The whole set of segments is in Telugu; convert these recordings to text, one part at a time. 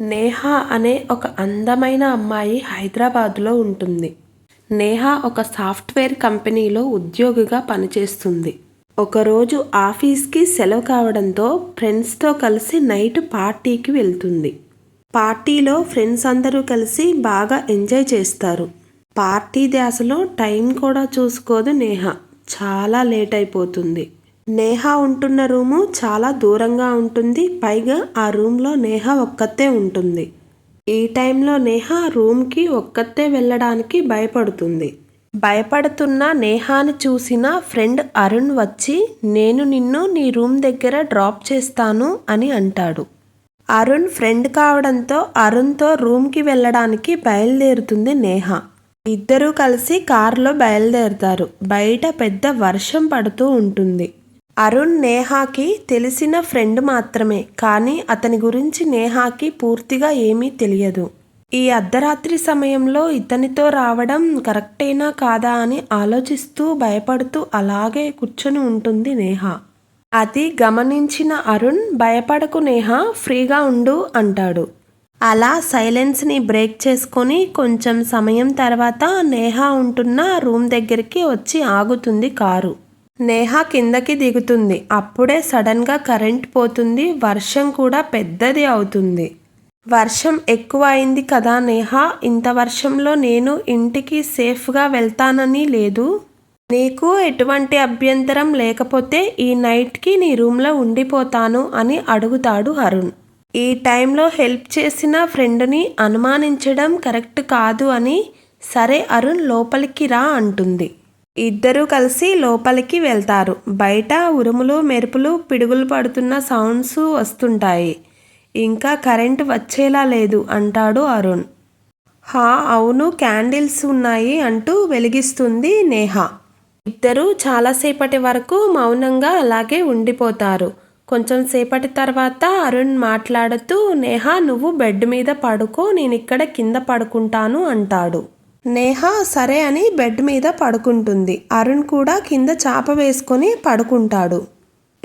నేహ అనే ఒక అందమైన అమ్మాయి హైదరాబాద్లో ఉంటుంది. నేహ ఒక సాఫ్ట్వేర్ కంపెనీలో ఉద్యోగిగా పనిచేస్తుంది. ఒకరోజు ఆఫీస్కి సెలవు కావడంతో ఫ్రెండ్స్తో కలిసి నైట్ పార్టీకి వెళ్తుంది. పార్టీలో ఫ్రెండ్స్ అందరూ కలిసి బాగా ఎంజాయ్ చేస్తారు. పార్టీ ధ్యాసలో టైం కూడా చూసుకోదు నేహ. చాలా లేట్ అయిపోతుంది. నేహ ఉంటున్న రూము చాలా దూరంగా ఉంటుంది. పైగా ఆ రూమ్లో నేహ ఒక్కతే ఉంటుంది. ఈ టైంలో నేహ రూమ్కి ఒక్కతే వెళ్ళడానికి భయపడుతుంది. భయపడుతున్న నేహాని చూసిన ఫ్రెండ్ అరుణ్ వచ్చి నేను నిన్ను నీ రూమ్ దగ్గర డ్రాప్ చేస్తాను అని అంటాడు. అరుణ్ ఫ్రెండ్ కావడంతో అరుణ్తో రూమ్కి వెళ్ళడానికి బయలుదేరుతుంది నేహ. ఇద్దరూ కలిసి కారులో బయలుదేరుతారు. బయట పెద్ద వర్షం పడుతూ ఉంటుంది. అరుణ్ నేహాకి తెలిసిన ఫ్రెండ్ మాత్రమే కానీ అతని గురించి నేహాకి పూర్తిగా ఏమీ తెలియదు. ఈ అర్ధరాత్రి సమయంలో ఇతనితో రావడం కరెక్టేనా కాదా అని ఆలోచిస్తూ భయపడుతూ అలాగే కూర్చొని ఉంటుంది నేహ. అది గమనించిన అరుణ్ భయపడకు నేహ ఫ్రీగా ఉండు అంటాడు. అలా సైలెన్స్ని బ్రేక్ చేసుకొని కొంచెం సమయం తర్వాత నేహ ఉంటున్న రూమ్ దగ్గరికి వచ్చి ఆగుతుంది కారు. నేహ కిందకి దిగుతుంది. అప్పుడే సడన్గా కరెంట్ పోతుంది. వర్షం కూడా పెద్దది అవుతుంది. వర్షం ఎక్కువ అయింది కదా నేహ? ఇంత వర్షంలో నేను ఇంటికి సేఫ్గా వెళ్తానని లేదు. నీకు ఎటువంటి అభ్యంతరం లేకపోతే ఈ నైట్కి నీ రూమ్లో ఉండిపోతాను అని అడుగుతాడు అరుణ్. ఈ టైంలో హెల్ప్ చేసిన ఫ్రెండ్ని అనుమానించడం కరెక్ట్ కాదు అని సరే అరుణ్ లోపలికి రా అంటుంది. ఇద్దరూ కలిసి లోపలికి వెళ్తారు. బయట ఉరుములు మెరుపులు పిడుగులు పడుతున్న సౌండ్స్ వస్తుంటాయి. ఇంకా కరెంట్ వచ్చేలా లేదు అంటాడు అరుణ్. హా అవును క్యాండిల్స్ ఉన్నాయి అంటూ వెలిగిస్తుంది నేహ. ఇద్దరూ చాలాసేపటి వరకు మౌనంగా అలాగే ఉండిపోతారు. కొంచెం సేపటి తర్వాత అరుణ్ మాట్లాడుతూ నేహ నువ్వు బెడ్ మీద పడుకో నేను ఇక్కడ కింద పడుకుంటాను అంటాడు. నేహ సరే అని బెడ్ మీద పడుకుంటుంది. అరుణ్ కూడా కింద చాప వేసుకొని పడుకుంటాడు.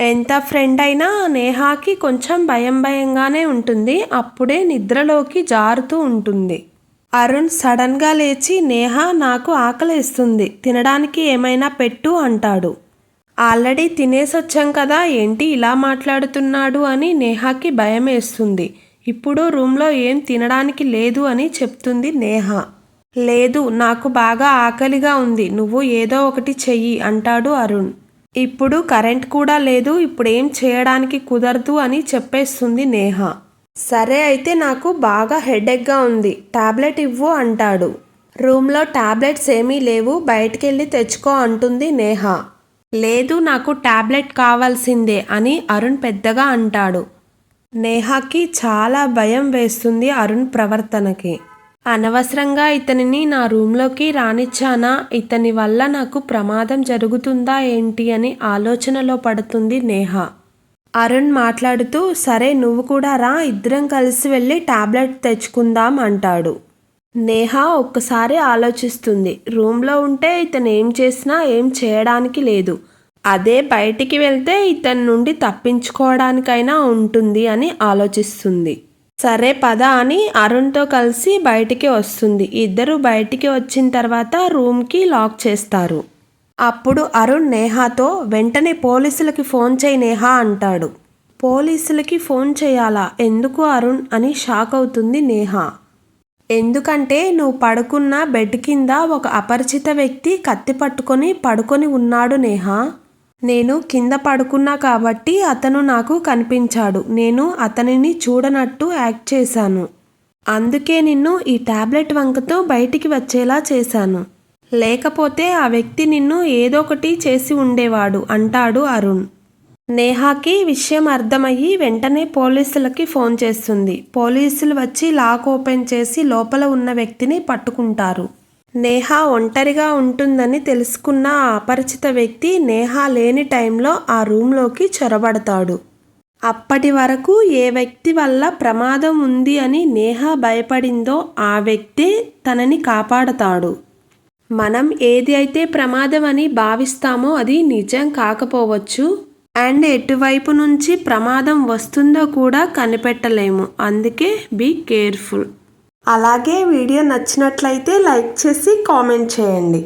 ఎంత ఫ్రెండ్ అయినా నేహాకి కొంచెం భయం భయంగానే ఉంటుంది. అప్పుడే నిద్రలోకి జారుతూ ఉంటుంది. అరుణ్ సడన్గా లేచి నేహ నాకు ఆకలిస్తుంది. తినడానికి ఏమైనా పెట్టు అంటాడు. ఆల్రెడీ తినేసొచ్చాం కదా ఏంటి ఇలా మాట్లాడుతున్నాడు అని నేహాకి భయం వేస్తుంది. ఇప్పుడు రూమ్లో ఏం తినడానికి లేదు అని చెప్తుంది నేహ. లేదు నాకు బాగా ఆకలిగా ఉంది నువ్వు ఏదో ఒకటి చెయ్యి అంటాడు అరుణ్. ఇప్పుడు కరెంట్ కూడా లేదు ఇప్పుడేం చేయడానికి కుదరదు అని చెప్పేస్తుంది నేహ. సరే అయితే నాకు బాగా హెడేక్గా ఉంది టాబ్లెట్ ఇవ్వు అంటాడు. రూమ్లో టాబ్లెట్స్ ఏమీ లేవు బయటికెళ్ళి తెచ్చుకో అంటుంది నేహ. లేదు నాకు టాబ్లెట్ కావాల్సిందే అని అరుణ్ పెద్దగా అంటాడు. నేహాకి చాలా భయం వేస్తుంది అరుణ్ ప్రవర్తనకి. అనవసరంగా ఇతనిని నా రూమ్లోకి రానిచ్చానా? ఇతని వల్ల నాకు ప్రమాదం జరుగుతుందా ఏంటి అని ఆలోచనలో పడుతుంది నేహ. అరుణ్ మాట్లాడుతూ సరే నువ్వు కూడా రా ఇద్దరం కలిసి వెళ్ళి టాబ్లెట్ తెచ్చుకుందాం అంటాడు. నేహ ఒక్కసారి ఆలోచిస్తుంది రూమ్లో ఉంటే ఇతను ఏం చేసినా ఏం చేయడానికి లేదు. అదే బయటికి వెళ్తే ఇతని నుండి తప్పించుకోవడానికైనా ఉంటుంది అని ఆలోచిస్తుంది. సరే పద అని అరుణ్తో కలిసి బయటికి వస్తుంది. ఇద్దరు బయటికి వచ్చిన తర్వాత రూమ్కి లాక్ చేస్తారు. అప్పుడు అరుణ్ నేహాతో వెంటనే పోలీసులకి ఫోన్ చేయి నేహా అంటాడు. పోలీసులకి ఫోన్ చేయాలా? ఎందుకు అరుణ్? అని షాక్ అవుతుంది నేహా. ఎందుకంటే నువ్వు పడుకున్న బెడ్ కింద ఒక అపరిచిత వ్యక్తి కత్తి పట్టుకొని పడుకొని ఉన్నాడు నేహా. నేను కింద పడుకున్నా కాబట్టి అతను నాకు కనిపించాడు. నేను అతనిని చూడనట్టు యాక్ట్ చేశాను. అందుకే నిన్ను ఈ టాబ్లెట్ వంకతో బయటికి వచ్చేలా చేశాను. లేకపోతే ఆ వ్యక్తి నిన్ను ఏదో ఒకటి చేసి ఉండేవాడు అంటాడు అరుణ్. నేహాకి విషయం అర్థమయ్యి వెంటనే పోలీసులకి ఫోన్ చేస్తుంది. పోలీసులు వచ్చి లాక్ ఓపెన్ చేసి లోపల ఉన్న వ్యక్తిని పట్టుకుంటారు. నేహ ఒంటరిగా ఉంటుందని తెలుసుకున్న ఆ అపరిచిత వ్యక్తి నేహ లేని టైంలో ఆ రూమ్లోకి చొరబడతాడు. అప్పటి వరకు ఏ వ్యక్తి వల్ల ప్రమాదం ఉంది అని నేహ భయపడిందో ఆ వ్యక్తే తనని కాపాడతాడు. మనం ఏది అయితే ప్రమాదం అని భావిస్తామో అది నిజం కాకపోవచ్చు. అండ్ ఎటువైపు నుంచి ప్రమాదం వస్తుందో కూడా కనిపెట్టలేము. అందుకే బీ కేర్ఫుల్. అలాగే వీడియో నచ్చినట్లయితే లైక్ చేసి కామెంట్ చేయండి.